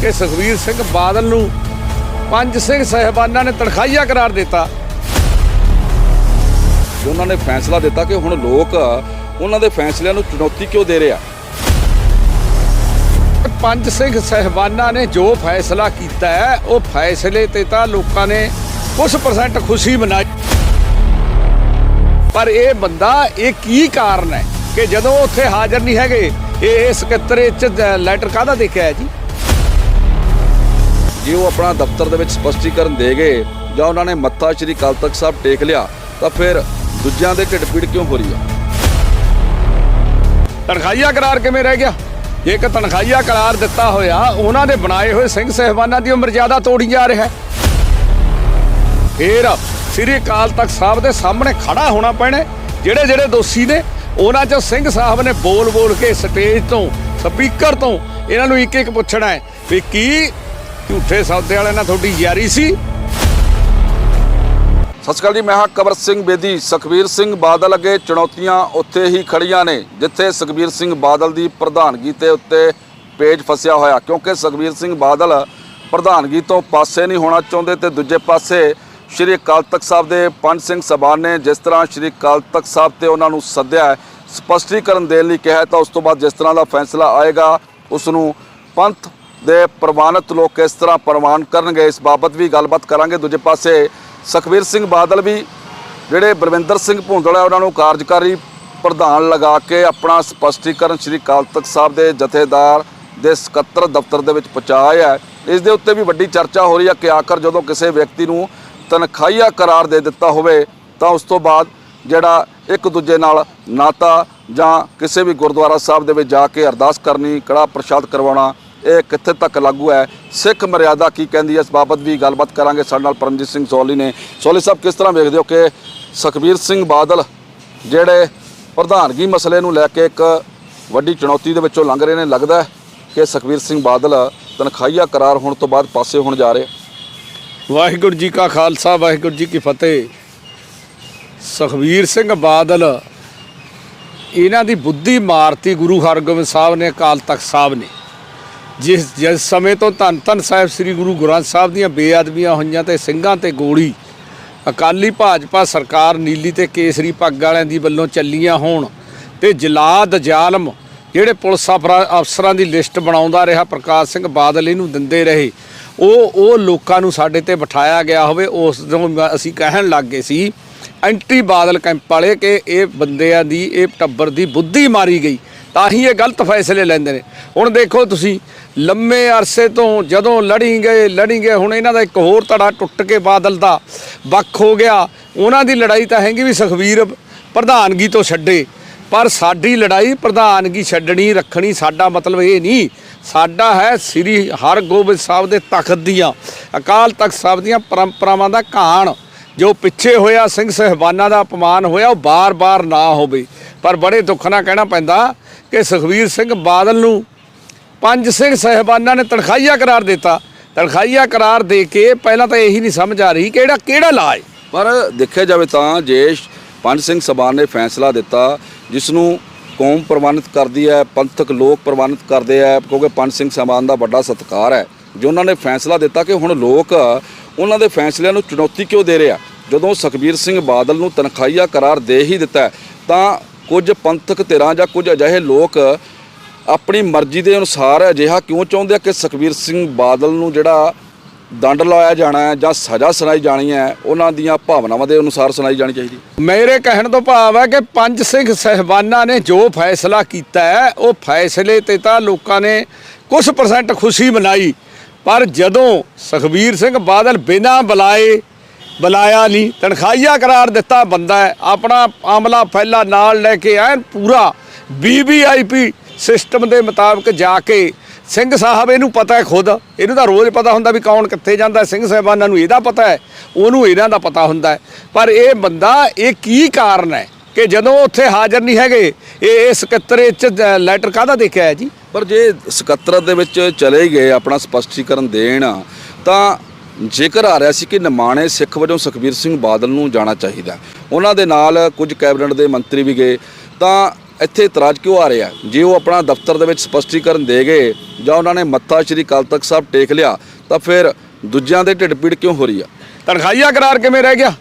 ਕਿ ਸੁਖਵੀਰ ਸਿੰਘ ਬਾਦਲ ਨੂੰ ਪੰਜ ਸਿੰਘ ਸਹਿਬਾਨਾਂ ਨੇ ਤਨਖਾਹੀਆ ਕਰਾਰ ਦਿੱਤਾ। ਉਹਨਾਂ ਨੇ ਫੈਸਲਾ ਦਿੱਤਾ ਕਿ ਹੁਣ ਲੋਕ ਉਹਨਾਂ ਦੇ ਫੈਸਲਿਆਂ ਨੂੰ ਚੁਣੌਤੀ ਕਿਉਂ ਦੇ ਰਿਹਾ ਪੰਜ ਸਿੰਘ ਸਹਿਬਾਨਾਂ ਨੇ ਜੋ ਫੈਸਲਾ ਕੀਤਾ ਹੈ, ਉਹ ਫੈਸਲੇ ਤੇ ਤਾਂ ਲੋਕਾਂ ਨੇ ਕੁਝ ਪਰਸੈਂਟ ਖੁਸ਼ੀ ਮਨਾਈ। ਪਰ ਇਹ ਬੰਦਾ, ਇਹ ਕੀ ਕਾਰਨ ਹੈ ਕਿ ਜਦੋਂ ਉੱਥੇ ਹਾਜ਼ਰ ਨਹੀਂ ਹੈਗੇ, ਇਹ ਸਕੱਤਰੇ ਚ ਲੈਟਰ ਕਾਹਦਾ ਦੇਖਿਆ ਜੀ? ਜੇ, ਉਹ ਆਪਣਾ ਦਫ਼ਤਰ ਦੇ ਵਿੱਚ ਸਪਸ਼ਟੀਕਰਨ ਦੇ ਗਏ ਜਾਂ ਉਹਨਾਂ ਨੇ ਮੱਥਾ ਸ਼੍ਰੀ ਅਕਾਲ ਤਖਤ ਸਾਹਿਬ ਟੇਕ ਲਿਆ, ਤਾਂ ਫਿਰ ਦੂਜਿਆਂ ਦੇ ਢਿੱਡ ਪੀੜ ਕਿਉਂ ਹੋ ਰਹੀ ਆ? ਤਨਖਾਹੀਆ ਕਰਾਰ ਕਿਵੇਂ ਰਹਿ ਗਿਆ? ਜੇ ਇੱਕ ਤਨਖਾਹੀਆ ਕਰਾਰ ਦਿੱਤਾ ਹੋਇਆ, ਉਹਨਾਂ ਦੇ ਬਣਾਏ ਹੋਏ ਸਿੰਘ ਸਹਿਬਾਨਾਂ ਦੀ ਉਮਰ ਜ਼ਿਆਦਾ ਤੋੜੀ ਜਾ ਰਿਹਾ ਹੈ। ਫੇਰ ਸ੍ਰੀ ਅਕਾਲ ਤਖਤ ਸਾਹਿਬ ਦੇ ਸਾਹਮਣੇ ਖੜਾ ਹੋਣਾ ਪੈਣਾ ਜਿਹੜੇ ਜਿਹੜੇ ਦੋਸ਼ੀ ਨੇ, ਉਹਨਾਂ ਚੋਂ ਸਿੰਘ ਸਾਹਿਬ ਨੇ ਬੋਲ ਬੋਲ ਕੇ ਸਟੇਜ ਤੋਂ, ਸਪੀਕਰ ਤੋਂ ਇਹਨਾਂ ਨੂੰ ਇੱਕ ਇੱਕ ਪੁੱਛਣਾ ਹੈ ਵੀ ਕੀ ਝੂਠੇ ਸੌਦੇ ਵਾਲਿਆਂ ਨਾਲ ਤੁਹਾਡੀ ਯਾਰੀ ਸੀ? ਸਤਿ ਸ਼੍ਰੀ ਅਕਾਲ ਜੀ, ਮੈਂ ਹਾਂ ਕਬਰ ਸਿੰਘ ਬੇਦੀ। ਸੁਖਬੀਰ ਸਿੰਘ ਬਾਦਲ ਅੱਗੇ ਚੁਣੌਤੀਆਂ ਉੱਥੇ ਹੀ ਖੜੀਆਂ ਨੇ, ਜਿੱਥੇ ਸੁਖਬੀਰ ਸਿੰਘ ਬਾਦਲ ਦੀ ਪ੍ਰਧਾਨਗੀ ਤੇ ਉੱਤੇ ਪੇਜ ਫਸਿਆ ਹੋਇਆ। ਕਿਉਂਕਿ ਸੁਖਬੀਰ ਸਿੰਘ ਬਾਦਲ ਪ੍ਰਧਾਨਗੀ ਤੋਂ ਪਾਸੇ ਨਹੀਂ ਹੋਣਾ ਚਾਹੁੰਦੇ ਤੇ ਦੂਜੇ ਪਾਸੇ ਸ਼੍ਰੀ ਅਕਾਲ ਤਖਤ ਸਾਹਿਬ ਦੇ ਪੰਜ ਸਿੰਘ ਸਭਾਨ ਨੇ ਜਿਸ ਤਰ੍ਹਾਂ ਸ਼੍ਰੀ ਅਕਾਲ ਤਖਤ ਸਾਹਿਬ ਤੇ ਉਹਨਾਂ ਨੂੰ ਸੱਦਿਆ ਹੈ ਸਪਸ਼ਟੀਕਰਨ ਦੇਣ ਲਈ ਕਿਹਾ ਤਾਂ ਉਸ ਤੋਂ ਬਾਅਦ ਜਿਸ ਤਰ੍ਹਾਂ ਦਾ ਫੈਸਲਾ ਆਏਗਾ, ਉਸ ਨੂੰ ਪੰਥ ਦੇ ਪ੍ਰਵਾਨਿਤ ਲੋਕ ਕਿਸ ਤਰ੍ਹਾਂ ਪ੍ਰਵਾਨ ਕਰਨਗੇ, ਇਸ ਬਾਬਤ ਵੀ ਗੱਲਬਾਤ ਕਰਾਂਗੇ। ਦੂਜੇ ਪਾਸੇ ਸੁਖਬੀਰ ਸਿੰਘ ਬਾਦਲ ਵੀ, ਜਿਹੜੇ ਬਲਵਿੰਦਰ ਸਿੰਘ ਭੁੰਦਲ ਹੈ ਉਹਨਾਂ ਨੂੰ ਕਾਰਜਕਾਰੀ ਪ੍ਰਧਾਨ ਲਗਾ ਕੇ ਆਪਣਾ ਸਪਸ਼ਟੀਕਰਨ ਸ੍ਰੀ ਅਕਾਲ ਤਖਤ ਸਾਹਿਬ ਦੇ ਜਥੇਦਾਰ ਦੇ ਸਕੱਤਰ ਦਫ਼ਤਰ ਦੇ ਵਿੱਚ ਪਹੁੰਚਾਇਆ ਹੈ। ਇਸ ਦੇ ਉੱਤੇ ਵੀ ਵੱਡੀ ਚਰਚਾ ਹੋ ਰਹੀ ਹੈ ਕਿ ਆਖਰ ਜਦੋਂ ਕਿਸੇ ਵਿਅਕਤੀ ਨੂੰ ਤਨਖਾਹੀਆ ਕਰਾਰ ਦੇ ਦਿੱਤਾ ਹੋਵੇ, ਤਾਂ ਉਸ ਤੋਂ ਬਾਅਦ ਜਿਹੜਾ ਇੱਕ ਦੂਜੇ ਨਾਲ ਨਾਤਾ ਜਾਂ ਕਿਸੇ ਵੀ ਗੁਰਦੁਆਰਾ ਸਾਹਿਬ ਦੇ ਵਿੱਚ ਜਾ ਕੇ ਅਰਦਾਸ ਕਰਨੀ, ਕੜਾ ਪ੍ਰਸ਼ਾਦ ਕਰਵਾਉਣਾ ਇਹ ਕਿੱਥੇ ਤੱਕ ਲਾਗੂ ਹੈ? ਸਿੱਖ ਮਰਿਆਦਾ ਕੀ ਕਹਿੰਦੀ ਹੈ? ਇਸ ਬਾਬਤ ਵੀ ਗੱਲਬਾਤ ਕਰਾਂਗੇ। ਸਾਡੇ ਨਾਲ ਪਰਮਜੀਤ ਸਿੰਘ ਸੋਲੀ ਨੇ। ਸੋਲੀ ਸਾਹਿਬ, ਕਿਸ ਤਰ੍ਹਾਂ ਵੇਖਦੇ ਹੋ ਕਿ ਸੁਖਬੀਰ ਸਿੰਘ ਬਾਦਲ ਜਿਹੜੇ ਪ੍ਰਧਾਨਗੀ ਮਸਲੇ ਨੂੰ ਲੈ ਕੇ ਇੱਕ ਵੱਡੀ ਚੁਣੌਤੀ ਦੇ ਵਿੱਚੋਂ ਲੰਘ ਰਹੇ ਨੇ, ਲੱਗਦਾ ਕਿ ਸੁਖਬੀਰ ਸਿੰਘ ਬਾਦਲ ਤਨਖਾਹੀਆ ਕਰਾਰ ਹੋਣ ਤੋਂ ਬਾਅਦ ਪਾਸੇ ਹੋਣ ਜਾ ਰਹੇ ਵਾਹਿਗੁਰੂ ਜੀ ਕਾ ਖਾਲਸਾ, ਵਾਹਿਗੁਰੂ ਜੀ ਕੀ ਫਤਿਹ। ਸੁਖਬੀਰ ਸਿੰਘ ਬਾਦਲ, ਇਹਨਾਂ ਦੀ ਬੁੱਧੀ ਮਾਰਤੀ ਗੁਰੂ ਹਰਗੋਬਿੰਦ ਸਾਹਿਬ ਨੇ, ਅਕਾਲ ਤਖਤ ਸਾਹਿਬ ਨੇ। ਜਿਸ ਜਿਸ ਸਮੇਂ ਤੋਂ ਧੰਨ ਧੰਨ ਸਾਹਿਬ ਸ੍ਰੀ ਗੁਰੂ ਗ੍ਰੰਥ ਸਾਹਿਬ ਦੀਆਂ ਬੇਅਦਬੀਆਂ ਹੋਈਆਂ ਤੇ ਸਿੰਘਾਂ ਤੇ ਗੋਲੀ, ਅਕਾਲੀ ਭਾਜਪਾ ਸਰਕਾਰ ਨੀਲੀ ਤੇ ਕੇਸਰੀ ਪੱਗ ਵਾਲਿਆਂ ਦੀ ਵੱਲੋਂ ਚੱਲੀਆਂ ਹੋਣ ਤੇ ਜਲਾਦ ਜ਼ਾਲਮ ਜਿਹੜੇ ਪੁਲਿਸ ਅਫਰਾ- ਅਫਸਰਾਂ ਦੀ ਲਿਸਟ ਬਣਾਉਂਦਾ ਰਿਹਾ, ਪ੍ਰਕਾਸ਼ ਸਿੰਘ ਬਾਦਲ ਇਹਨੂੰ ਦਿੰਦੇ ਰਹੇ। ਉਹ ਉਹ ਲੋਕਾਂ ਨੂੰ ਸਾਡੇ ਤੇ ਬਿਠਾਇਆ ਗਿਆ ਹੋਵੇ, ਉਸ ਤੋਂ ਅਸੀਂ ਕਹਿਣ ਲੱਗ ਗਏ ਸੀ, ਐਂਟੀ ਬਾਦਲ ਕੈਂਪ ਵਾਲੇ, ਕਿ ਇਹ ਬੰਦਿਆਂ ਦੀ, ਇਹ ਟੱਬਰ ਦੀ ਬੁੱਧੀ ਮਾਰੀ ਗਈ। ਤਾਂ ਹੀ ਇਹ ਗਲਤ ਫੈਸਲੇ ਲੈਂਦੇ ਨੇ। ਹੁਣ ਦੇਖੋ ਤੁਸੀਂ, ਲੰਮੇ ਅਰਸੇ ਤੋਂ ਜਦੋਂ ਲੜੀ ਗਏ ਲੜੀ ਗਏ ਹੁਣ ਇਹਨਾਂ ਦਾ ਇੱਕ ਹੋਰ ਧੜਾ ਟੁੱਟ ਕੇ ਬਾਦਲ ਦਾ ਵੱਖ ਹੋ ਗਿਆ। ਉਹਨਾਂ ਦੀ ਲੜਾਈ ਤਾਂ ਹੈਗੀ ਵੀ ਸੁਖਵੀਰ ਪ੍ਰਧਾਨਗੀ ਤੋਂ ਛੱਡੇ। ਪਰ ਸਾਡੀ ਲੜਾਈ ਪ੍ਰਧਾਨਗੀ ਛੱਡਣੀ, ਰੱਖਣੀ ਸਾਡਾ ਮਤਲਬ ਇਹ ਨਹੀਂ। ਸਾਡਾ ਹੈ ਸ੍ਰੀ ਹਰਗੋਬਿੰਦ ਸਾਹਿਬ ਦੇ ਤਖਤ ਦੀਆਂ, ਅਕਾਲ ਤਖਤ ਸਾਹਿਬ ਦੀਆਂ ਪਰੰਪਰਾਵਾਂ ਦਾ ਕਹਾਣ। ਜੋ ਪਿੱਛੇ ਹੋਇਆ ਸਿੰਘ ਸਹਿਬਾਨਾਂ ਦਾ ਅਪਮਾਨ ਹੋਇਆ, ਉਹ ਬਾਰ-ਬਾਰ ਨਾ ਹੋਵੇ। ਪਰ ਬੜੇ ਦੁੱਖ ਨਾਲ ਕਹਿਣਾ ਪੈਂਦਾ ਕਿ ਸੁਖਵੀਰ ਸਿੰਘ ਬਾਦਲ ਨੂੰ ਪੰਜ ਸਿੰਘ ਸਹਿਬਾਨਾਂ ਨੇ ਤਨਖਾਹੀਆ ਕਰਾਰ ਦਿੱਤਾ। ਤਨਖਾਹੀਆ ਕਰਾਰ ਦੇ ਕੇ ਪਹਿਲਾਂ ਤਾਂ ਇਹੀ ਨਹੀਂ ਸਮਝ ਆ ਰਹੀ ਕਿ ਇਹਦਾ ਕਿਹੜਾ ਲਾਜ ਪਰ ਦੇਖਿਆ ਜਾਵੇ ਤਾਂ ਜੇ ਪੰਜ ਸਿੰਘ ਸਭਾ ਨੇ ਫੈਸਲਾ ਦਿੱਤਾ ਜਿਸ ਨੂੰ ਕੌਮ ਪ੍ਰਵਾਨਿਤ ਕਰਦੀ ਹੈ, ਪੰਥਕ ਲੋਕ ਪ੍ਰਵਾਨਿਤ ਕਰਦੇ ਆ ਕਿਉਂਕਿ ਪੰਜ ਸਿੰਘ ਸਭਾ ਦਾ ਵੱਡਾ ਸਤਿਕਾਰ ਹੈ। ਜੋ ਉਹਨਾਂ ਨੇ ਫੈਸਲਾ ਦਿੱਤਾ ਕਿ ਹੁਣ ਲੋਕ ਉਹਨਾਂ ਦੇ ਫੈਸਲਿਆਂ ਨੂੰ ਚੁਣੌਤੀ ਕਿਉਂ ਦੇ ਰਿਹਾ? ਜਦੋਂ ਸੁਖਬੀਰ ਸਿੰਘ ਬਾਦਲ ਨੂੰ ਤਨਖਾਹੀਆ ਕਰਾਰ ਦੇ ਹੀ ਦਿੱਤਾ ਤਾਂ ਕੁਝ ਪੰਥਕ ਧਿਰਾਂ ਜਾਂ ਕੁਝ ਅਜਿਹੇ ਲੋਕ ਆਪਣੀ ਮਰਜ਼ੀ ਦੇ ਅਨੁਸਾਰ ਅਜਿਹਾ ਕਿਉਂ ਚਾਹੁੰਦੇ ਆ ਕਿ ਸੁਖਬੀਰ ਸਿੰਘ ਬਾਦਲ ਨੂੰ ਜਿਹੜਾ ਦੰਡ ਲਾਇਆ ਜਾਣਾ ਹੈ ਜਾਂ ਸਜ਼ਾ ਸੁਣਾਈ ਜਾਣੀ ਹੈ, ਉਹਨਾਂ ਦੀਆਂ ਭਾਵਨਾਵਾਂ ਦੇ ਅਨੁਸਾਰ ਸੁਣਾਈ ਜਾਣੀ ਚਾਹੀਦੀ ਮੇਰੇ ਕਹਿਣ ਤੋਂ ਭਾਵ ਹੈ ਕਿ ਪੰਜ ਸਿੰਘ ਸਹਿਬਾਨਾਂ ਨੇ ਜੋ ਫੈਸਲਾ ਕੀਤਾ ਹੈ, ਉਹ ਫੈਸਲੇ ਤੇ ਤਾਂ ਲੋਕਾਂ ਨੇ ਕੁਝ ਪਰਸੈਂਟ ਖੁਸ਼ੀ ਮਨਾਈ। ਪਰ ਜਦੋਂ ਸੁਖਬੀਰ ਸਿੰਘ ਬਾਦਲ ਬਿਨਾਂ ਬੁਲਾਏ, ਬੁਲਾਇਆ ਨਹੀਂ, ਤਨਖਾਹੀਆ ਕਰਾਰ ਦਿੱਤਾ ਬੰਦਾ ਹੈ, ਆਪਣਾ ਆਮਲਾ ਫੈਲਾ ਨਾਲ ਲੈ ਕੇ ਐਨ ਪੂਰਾ ਵੀਵੀਆਈਪੀ ਸਿਸਟਮ ਦੇ ਮੁਤਾਬਕ ਜਾ ਕੇ ਸਿੰਘ ਸਾਹਿਬ ਇਹਨੂੰ ਪਤਾ ਹੈ ਖੁਦ, ਇਹਨੂੰ ਤਾਂ ਰੋਜ਼ ਪਤਾ ਹੁੰਦਾ ਵੀ ਕੌਣ ਕਿੱਥੇ ਜਾਂਦਾ ਸਿੰਘ ਸਾਹਿਬਾਨਾਂ ਨੂੰ ਇਹਦਾ ਪਤਾ ਹੈ, ਉਹਨੂੰ ਇਹਨਾਂ ਦਾ ਪਤਾ ਹੁੰਦਾ ਹੈ। ਪਰ ਇਹ ਬੰਦਾ, ਇਹ ਕੀ ਕਾਰਨ ਹੈ? ਕਿ ਜਦੋਂ ਉੱਥੇ ਹਾਜ਼ਰ ਨਹੀਂ ਹੈਗੇ ਇਹ ਇਸ ਸਕੱਤਰੇ ਚ ਲੈਟਰ ਕਾਹਦਾ ਦੇਖਿਆ ਹੈ ਜੀ? ਪਰ ਜੇ ਸਕੱਤਰਤ ਦੇ ਵਿੱਚ ਚਲੇ ਗਏ ਆਪਣਾ ਸਪਸ਼ਟੀਕਰਨ ਦੇਣ ਤਾਂ ਜ਼ਿਕਰ ਆ ਰਿਹਾ ਸੀ ਕਿ ਨਿਮਾਣੇ ਸਿੱਖ ਵਜੋਂ ਸੁਖਬੀਰ ਸਿੰਘ ਬਾਦਲ ਨੂੰ ਜਾਣਾ ਚਾਹੀਦਾ ਉਹਨਾਂ ਦੇ ਨਾਲ ਕੁਝ ਕੈਬਨਿਟ ਦੇ ਮੰਤਰੀ ਵੀ ਗਏ ਤਾਂ ਇੱਥੇ ਇਤਰਾਜ਼ ਕਿਉਂ ਆ ਰਿਹਾ ਜੇ ਉਹ ਆਪਣਾ ਦਫ਼ਤਰ ਦੇ ਵਿੱਚ ਸਪਸ਼ਟੀਕਰਨ ਦੇ ਗਏ ਜਾਂ ਉਹਨਾਂ ਨੇ ਮੱਥਾ ਸ਼੍ਰੀ ਅਕਾਲ ਤਖਤ ਸਾਹਿਬ ਟੇਕ ਲਿਆ ਤਾਂ ਫਿਰ ਦੂਜਿਆਂ ਦੇ ਢਿੱਡ ਪੀੜ ਕਿਉਂ ਹੋ ਰਹੀ ਆ ਤਨਖਾਹੀਆ ਕਰਾਰ ਕਿਵੇਂ ਰਹਿ ਗਿਆ?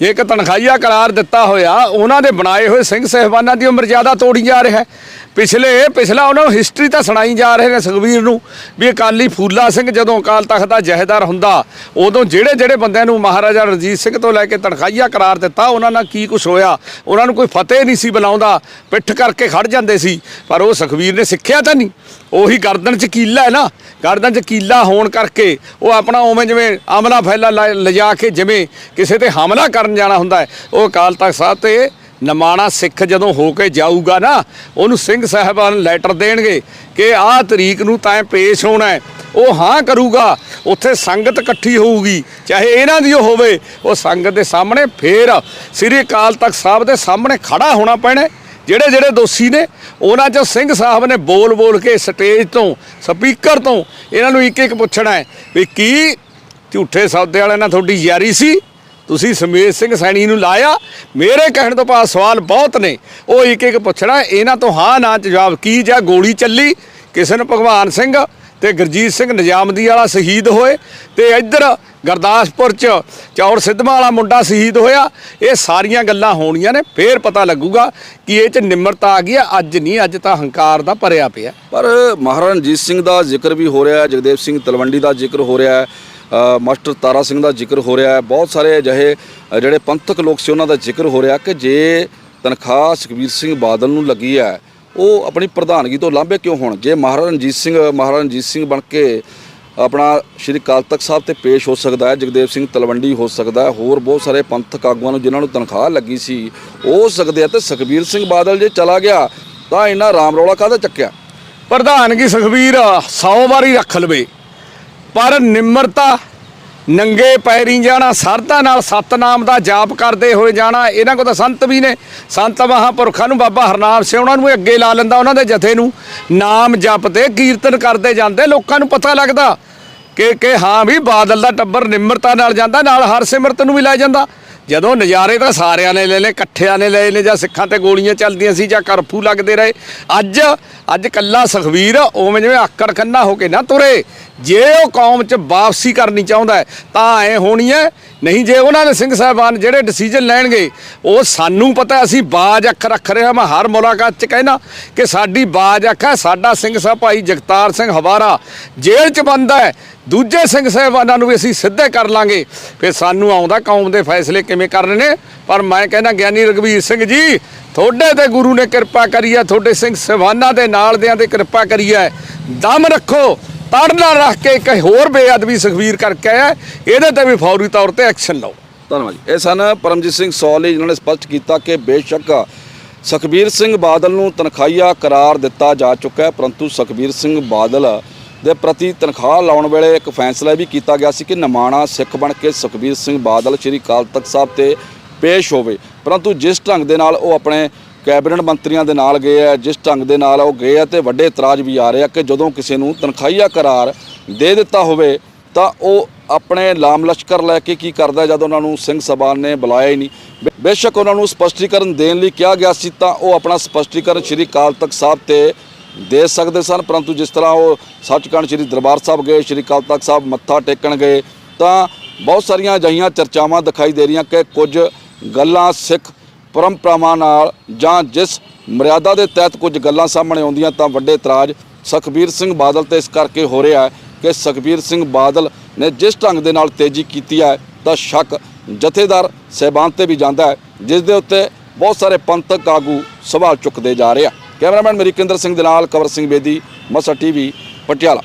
ਇੱਕ ਤਨਖਾਹੀਆ ਕਰਾਰ ਦਿੱਤਾ ਹੋਇਆ, ਉਹਨਾਂ ਦੇ ਬਣਾਏ ਹੋਏ ਸਿੰਘ ਸਹਿਬਾਨਾਂ ਦੀ ਉਮਰ ਜ਼ਿਆਦਾ ਤੋੜੀ ਜਾ ਰਿਹਾ ਪਿਛਲੇ, ਪਿਛਲਾ ਉਹਨਾਂ ਨੂੰ ਹਿਸਟਰੀ ਤਾਂ ਸੁਣਾਈ ਜਾ ਰਹੇ ਨੇ ਸੁਖਵੀਰ ਨੂੰ, ਵੀ ਅਕਾਲੀ ਫੂਲਾ ਸਿੰਘ ਜਦੋਂ ਅਕਾਲ ਤਖਤ ਦਾ ਜਹੇਦਾਰ ਹੁੰਦਾ, ਉਦੋਂ ਜਿਹੜੇ ਜਿਹੜੇ ਬੰਦਿਆਂ ਨੂੰ ਮਹਾਰਾਜਾ ਰਣਜੀਤ ਸਿੰਘ ਤੋਂ ਲੈ ਕੇ ਤਨਖਾਹੀਆ ਕਰਾਰ ਦਿੱਤਾ, ਉਹਨਾਂ ਨਾਲ ਕੀ ਕੁਝ ਹੋਇਆ? ਉਹਨਾਂ ਨੂੰ ਕੋਈ ਫਤਿਹ ਨਹੀਂ ਸੀ ਬੁਲਾਉਂਦਾ, ਪਿੱਠ ਕਰਕੇ ਖੜ ਜਾਂਦੇ ਸੀ, ਪਰ ਉਹ ਸੁਖਵੀਰ ਨੇ ਸਿੱਖਿਆ ਤਾਂ ਨਹੀਂ। ਉਹੀ ਗਰਦਨ ਚ ਕੀਲਾ ਹੈ ਨਾ, ਗਰਦਨ ਚ ਕੀਲਾ ਹੋਣ ਕਰਕੇ ਉਹ ਆਪਣਾ ਉਵੇਂ ਜਿਵੇਂ ਆਮਲਾ ਫੈਲਾ ਲਾ- ਲਿਜਾ ਕੇ ਜਿਵੇਂ ਕਿਸੇ ਤੇ ਹਮਲਾ ਕਰਨ ਜਾਣਾ ਹੁੰਦਾ ਹੈ, ਉਹ ਅਕਾਲ ਤਖਤ ਸਾਹਿਬ ਤੇ ਨਮਾਣਾ ਸਿੱਖ ਜਦੋਂ ਹੋ ਕੇ ਜਾਊਗਾ ਨਾ, ਉਹਨੂੰ ਸਿੰਘ ਸਾਹਿਬਾਨ ਲੈਟਰ ਦੇਣਗੇ ਕਿ ਆਹ ਤਰੀਕ ਨੂੰ ਤਾਂ ਪੇਸ਼ ਹੋਣਾ ਹੈ। ਉਹ ਹਾਂ ਕਰੂਗਾ, ਉੱਥੇ ਸੰਗਤ ਇਕੱਠੀ ਹੋਊਗੀ, ਚਾਹੇ ਇਹਨਾਂ ਦੀ ਓ ਹੋਵੇ, ਉਹ ਸੰਗਤ ਦੇ ਸਾਹਮਣੇ ਫੇਰ ਸ੍ਰੀ ਅਕਾਲ ਤਖਤ ਸਾਹਿਬ ਦੇ ਸਾਹਮਣੇ ਖੜਾ ਹੋਣਾ ਪੈਣਾ ਜਿਹੜੇ ਜਿਹੜੇ ਦੋਸ਼ੀ ਨੇ, ਉਹਨਾਂ ਚੋਂ ਸਿੰਘ ਸਾਹਿਬ ਨੇ ਬੋਲ ਬੋਲ ਕੇ ਸਟੇਜ ਤੋਂ, ਸਪੀਕਰ ਤੋਂ ਇਹਨਾਂ ਨੂੰ ਇੱਕ ਇੱਕ ਪੁੱਛਣਾ ਹੈ ਵੀ ਕੀ ਝੂਠੇ ਸੌਦੇ ਵਾਲਿਆਂ ਨਾਲ ਤੁਹਾਡੀ ਯਾਰੀ ਸੀ? ਤੁਸੀਂ ਸਮੇਤ ਸਿੰਘ ਸੈਣੀ ਨੂੰ ਲਾਇਆ। ਮੇਰੇ ਕਹਿਣ ਤੋਂ ਬਾਅਦ ਸਵਾਲ ਬਹੁਤ ਨੇ। ਉਹ ਇੱਕ ਇੱਕ ਪੁੱਛਣਾ, ਇਹਨਾਂ ਤੋਂ ਹਾਂ, ਨਾ 'ਚ ਜਵਾਬ ਕੀ ਜਾਂ ਗੋਲੀ ਚੱਲੀ? ਕਿਸੇ ਨੂੰ ਭਗਵਾਨ ਸਿੰਘ ਤੇ ਗੁਰਜੀਤ ਸਿੰਘ ਨਿਜ਼ਾਮਦੀ ਵਾਲਾ ਸ਼ਹੀਦ ਹੋਏ ਤੇ ਇੱਧਰ ਗੁਰਦਾਸਪੁਰ ਚ ਚੌਰ ਸਿੱਧਵਾਂ ਵਾਲਾ ਮੁੰਡਾ ਸ਼ਹੀਦ ਹੋਇਆ। ਇਹ ਸਾਰੀਆਂ ਗੱਲਾਂ ਹੋਣੀਆਂ ਨੇ, ਫੇਰ ਪਤਾ ਲੱਗੂਗਾ ਕਿ ਇਹ ਚ ਨਿਮਰਤਾ ਆ ਗਈ ਹੈ ਅੱਜ ਨਹੀਂ, ਅੱਜ ਤਾਂ ਹੰਕਾਰ ਦਾ ਭਰਿਆ ਪਿਆ। ਪਰ ਮਹਾਰਾਜਾ ਰਣਜੀਤ ਸਿੰਘ ਦਾ ਜ਼ਿਕਰ ਵੀ ਹੋ ਰਿਹਾ ਜਗਦੇਵ ਸਿੰਘ ਤਲਵੰਡੀ ਦਾ ਜ਼ਿਕਰ ਹੋ ਰਿਹਾ ਮਾਸਟਰ ਤਾਰਾ ਸਿੰਘ ਦਾ ਜ਼ਿਕਰ ਹੋ ਰਿਹਾ ਹੈ। ਬਹੁਤ ਸਾਰੇ ਅਜਿਹੇ ਜਿਹੜੇ ਪੰਥਕ ਲੋਕ ਸੀ, ਉਹਨਾਂ ਦਾ ਜ਼ਿਕਰ ਹੋ ਰਿਹਾ ਕਿ ਜੇ ਤਨਖਾਹ ਸੁਖਬੀਰ ਸਿੰਘ ਬਾਦਲ ਨੂੰ ਲੱਗੀ ਹੈ, ਉਹ ਆਪਣੀ ਪ੍ਰਧਾਨਗੀ ਤੋਂ ਲਾਂਭੇ ਕਿਉਂ ਹੋਣ? ਜੇ ਮਹਾਰਾਜਾ ਰਣਜੀਤ ਸਿੰਘ, ਮਹਾਰਾਜਾ ਰਣਜੀਤ ਸਿੰਘ ਬਣ ਕੇ ਆਪਣਾ ਸ਼੍ਰੀ ਕਾਲ ਤਖਤ ਸਾਹਿਬ ਤੇ ਪੇਸ਼ ਹੋ ਸਕਦਾ ਹੈ, ਜਗਦੇਵ ਸਿੰਘ ਤਲਵੰਡੀ ਹੋ ਸਕਦਾ ਹੈ, ਹੋਰ ਬਹੁਤ ਸਾਰੇ ਪੰਥਕ ਆਗੂਆਂ ਨੂੰ ਜਿਨ੍ਹਾਂ ਨੂੰ ਤਨਖਾਹ ਲੱਗੀ ਸੀ, ਉਹ ਹੋ ਸਕਦੇ ਆ ਤੇ ਸੁਖਬੀਰ ਸਿੰਘ ਬਾਦਲ ਜੇ ਚਲਾ ਗਿਆ, ਤਾਂ ਇਹਨਾਂ ਰਾਮ ਰੌਲਾ ਕਾਹਦਾ ਚੱਕਿਆ? ਪ੍ਰਧਾਨਗੀ ਸੁਖਬੀਰ 100 ਵਾਰੀ ਰੱਖ ਲਵੇ। ਪਰ ਨਿਮਰਤਾ, ਨੰਗੇ ਪੈਰੀ ਜਾਣਾ, ਸਰਦਾ ਨਾਲ ਸਤਨਾਮ ਦਾ ਜਾਪ ਕਰਦੇ ਹੋਏ ਜਾਣਾ, ਇਹਨਾਂ ਕੋਲ ਤਾਂ ਸੰਤ ਵੀ ਨੇ। ਸੰਤ ਮਹਾਂਪੁਰਖਾਂ ਨੂੰ ਬਾਬਾ ਹਰਨਾਮ ਸਿੰਘ ਉਹਨਾਂ ਨੂੰ ਅੱਗੇ ਲਾ ਲੈਂਦਾ, ਉਹਨਾਂ ਦੇ ਜਥੇ ਨੂੰ ਨਾਮ ਜਪਦੇ ਕੀਰਤਨ ਕਰਦੇ ਜਾਂਦੇ, ਲੋਕਾਂ ਨੂੰ ਪਤਾ ਲੱਗਦਾ ਕਿ ਕਿ ਹਾਂ ਵੀ ਬਾਦਲ ਦਾ ਟੱਬਰ ਨਿਮਰਤਾ ਨਾਲ ਜਾਂਦਾ, ਨਾਲ ਹਰਸਿਮਰਤ ਨੂੰ ਵੀ ਲੈ ਜਾਂਦਾ। ਜਦੋਂ ਨਜ਼ਾਰੇ ਤਾਂ ਸਾਰਿਆਂ ਨੇ ਲੈ ਲਏ ਇਕੱਠਿਆਂ ਨੇ ਲਏ ਨੇ ਜਾਂ ਸਿੱਖਾਂ ਤੇ ਗੋਲੀਆਂ ਚੱਲਦੀਆਂ ਸੀ ਜਾਂ ਕਰਫੂ ਲੱਗਦੇ ਰਹੇ। ਅੱਜ ਅੱਜ ਕੱਲਾ ਸੁਖਵੀਰ ਉਵੇਂ ਜਿਵੇਂ ਆਕੜ ਖੰਨਾ ਹੋ ਕੇ ਨਾ ਤੁਰੇ। ਜੇ ਉਹ ਕੌਮ 'ਚ ਵਾਪਸੀ ਕਰਨੀ ਚਾਹੁੰਦਾ ਤਾਂ ਐ ਹੋਣੀ ਹੈ ਨਹੀਂ, ਜੇ ਉਹਨਾਂ ਨੇ ਸਿੰਘ ਸਾਹਿਬਾਨ ਜਿਹੜੇ ਡਿਸੀਜਨ ਲੈਣਗੇ, ਉਹ ਸਾਨੂੰ ਪਤਾ, ਅਸੀਂ ਬਾਜ ਅੱਖ ਰੱਖ ਰਹੇ ਹਾਂ। ਮੈਂ ਹਰ ਮੁਲਾਕਾਤ 'ਚ ਕਹਿਣਾ ਕਿ ਸਾਡੀ ਬਾਜ ਅੱਖ ਹੈ, ਸਾਡਾ ਸਿੰਘ ਸਾਹਿਬ ਭਾਈ ਜਗਤਾਰ ਸਿੰਘ ਹਵਾਰਾ ਜੇਲ੍ਹ 'ਚ ਬੰਦ ਹੈ। ਦੂਜੇ ਸਿੰਘ ਸਾਹਿਬਾਨਾਂ ਨੂੰ ਵੀ ਅਸੀਂ ਸਿੱਧੇ ਕਰ ਲਾਂਗੇ। ਫਿਰ ਸਾਨੂੰ ਆਉਂਦਾ ਕੌਮ ਦੇ ਫੈਸਲੇ ਕਿਵੇਂ ਕਰਨੇ ਨੇ ਪਰ ਮੈਂ ਕਹਿੰਦਾ, ਗਿਆਨੀ ਰਗਵੀਰ ਸਿੰਘ ਜੀ, ਤੁਹਾਡੇ ਤੇ ਗੁਰੂ ਨੇ ਕਿਰਪਾ ਕਰੀ ਹੈ, ਤੁਹਾਡੇ ਸਿੰਘ ਸਹਿਬਾਨਾਂ ਦੇ ਨਾਲ ਦਿਆਂ ਤੇ ਕਿਰਪਾ ਕਰੀ ਹੈ। ਦਮ ਰੱਖੋ। ਤੜ ਨਾ ਰੱਖ ਕੇ ਇੱਕ ਹੋਰ ਬੇਅਦਬੀ ਸੁਖਵੀਰ ਕਰਕੇ ਹੈ, ਇਹਦੇ ਤੇ ਵੀ ਫੌਰੀ ਤੌਰ ਤੇ ਐਕਸ਼ਨ ਲਓ। ਧੰਨਵਾਦ ਜੀ। ਇਹ ਸਨ ਪਰਮਜੀਤ ਸਿੰਘ ਸੌਲੀ ਜਿਨ੍ਹਾਂ ਨੇ ਸਪਸ਼ਟ ਕੀਤਾ ਕਿ ਬੇਸ਼ੱਕ ਸੁਖਬੀਰ ਸਿੰਘ ਬਾਦਲ ਨੂੰ ਤਨਖਾਹੀਆ ਕਰਾਰ ਦਿੱਤਾ ਜਾ ਚੁੱਕਾ ਹੈ, ਪਰੰਤੂ ਸੁਖਬੀਰ ਸਿੰਘ ਬਾਦਲ ਦੇ ਪ੍ਰਤੀ ਤਨਖਾਹ ਲਾਉਣ ਵੇਲੇ ਇੱਕ ਫੈਸਲਾ ਵੀ ਕੀਤਾ ਗਿਆ ਸੀ ਕਿ ਨਮਾਣਾ ਸਿੱਖ ਬਣ ਕੇ ਸੁਖਬੀਰ ਸਿੰਘ ਬਾਦਲ ਸ੍ਰੀ ਅਕਾਲ ਤਖਤ ਸਾਹਿਬ ਤੇ ਪੇਸ਼ ਹੋਵੇ। ਪਰੰਤੂ ਜਿਸ ਢੰਗ ਦੇ ਨਾਲ ਉਹ ਆਪਣੇ ਕੈਬਨਿਟ ਮੰਤਰੀਆਂ ਦੇ ਨਾਲ ਗਏ ਆ, ਜਿਸ ਢੰਗ ਦੇ ਨਾਲ ਉਹ ਗਏ ਆ ਤੇ ਵੱਡੇ ਇਤਰਾਜ਼ ਵੀ ਆ ਰਹੇ ਆ ਕਿ ਜਦੋਂ ਕਿਸੇ ਨੂੰ ਤਨਖਾਹੀਆ ਕਰਾਰ ਦੇ ਦਿੱਤਾ ਹੋਵੇ ਤਾਂ ਉਹ ਆਪਣੇ ਲਾਮ ਲਸ਼ਕਰ ਲੈ ਕੇ ਕੀ ਕਰਦਾ ਜਦ ਉਹਨਾਂ ਨੂੰ ਸਿੰਘ ਸਭਾ ਨੇ ਬੁਲਾਇਆ ਹੀ ਨਹੀਂ। ਬੇ- ਬੇਸ਼ੱਕ ਉਹਨਾਂ ਨੂੰ ਸਪਸ਼ਟੀਕਰਨ ਦੇਣ ਲਈ ਕਿਹਾ ਗਿਆ ਸੀ ਤਾਂ ਉਹ ਆਪਣਾ ਸਪਸ਼ਟੀਕਰਨ ਸ਼੍ਰੀ ਅਕਾਲ ਤਖਤ ਸਾਹਿਬ ਤੇ ਦੇ ਸਕਦੇ ਸਨ, ਪਰੰਤੂ ਜਿਸ ਤਰ੍ਹਾਂ ਉਹ ਸੱਚਖੰਡ ਸ਼੍ਰੀ ਦਰਬਾਰ ਸਾਹਿਬ ਗਏ, ਸ਼੍ਰੀ ਅਕਾਲ ਤਖਤ ਸਾਹਿਬ ਮੱਥਾ ਟੇਕਣ ਗਏ ਤਾਂ ਬਹੁਤ ਸਾਰੀਆਂ ਅਜਿਹੀਆਂ ਚਰਚਾਵਾਂ ਦਿਖਾਈ ਦੇ ਰਹੀਆਂ ਕਿ ਕੁਝ ਗੱਲਾਂ ਸਿੱਖ ਪਰੰਪਰਾਵਾਂ ਨਾਲ ਜਾਂ ਜਿਸ ਮਰਿਆਦਾ ਦੇ ਤਹਿਤ ਕੁਝ ਗੱਲਾਂ ਸਾਹਮਣੇ ਆਉਂਦੀਆਂ ਤਾਂ ਵੱਡੇ ਇਤਰਾਜ਼ ਸੁਖਬੀਰ ਸਿੰਘ ਬਾਦਲ ਤੇ ਇਸ ਕਰਕੇ ਹੋ ਰਿਹਾ ਹੈ ਕਿ ਸੁਖਬੀਰ ਸਿੰਘ ਬਾਦਲ ਨੇ ਜਿਸ ਢੰਗ ਦੇ ਨਾਲ ਤੇਜ਼ੀ ਕੀਤੀ ਹੈ ਤਾਂ ਸ਼ੱਕ ਜਥੇਦਾਰ ਸਹਿਬਾਨ ਤੇ ਵੀ ਜਾਂਦਾ ਹੈ, ਜਿਸ ਦੇ ਉੱਤੇ ਬਹੁਤ ਸਾਰੇ ਪੰਥਕ ਆਗੂ ਸਵਾਲ ਚੁੱਕਦੇ ਜਾ ਰਹੇ ਆ। ਕੈਮਰਾਮੈਨ ਮਰੀਕਿੰਦਰ ਸਿੰਘ ਦੇ ਨਾਲ ਕਵਰ ਸਿੰਘ ਬੇਦੀ, ਮਸਾ ਟੀਵੀ, ਪਟਿਆਲਾ।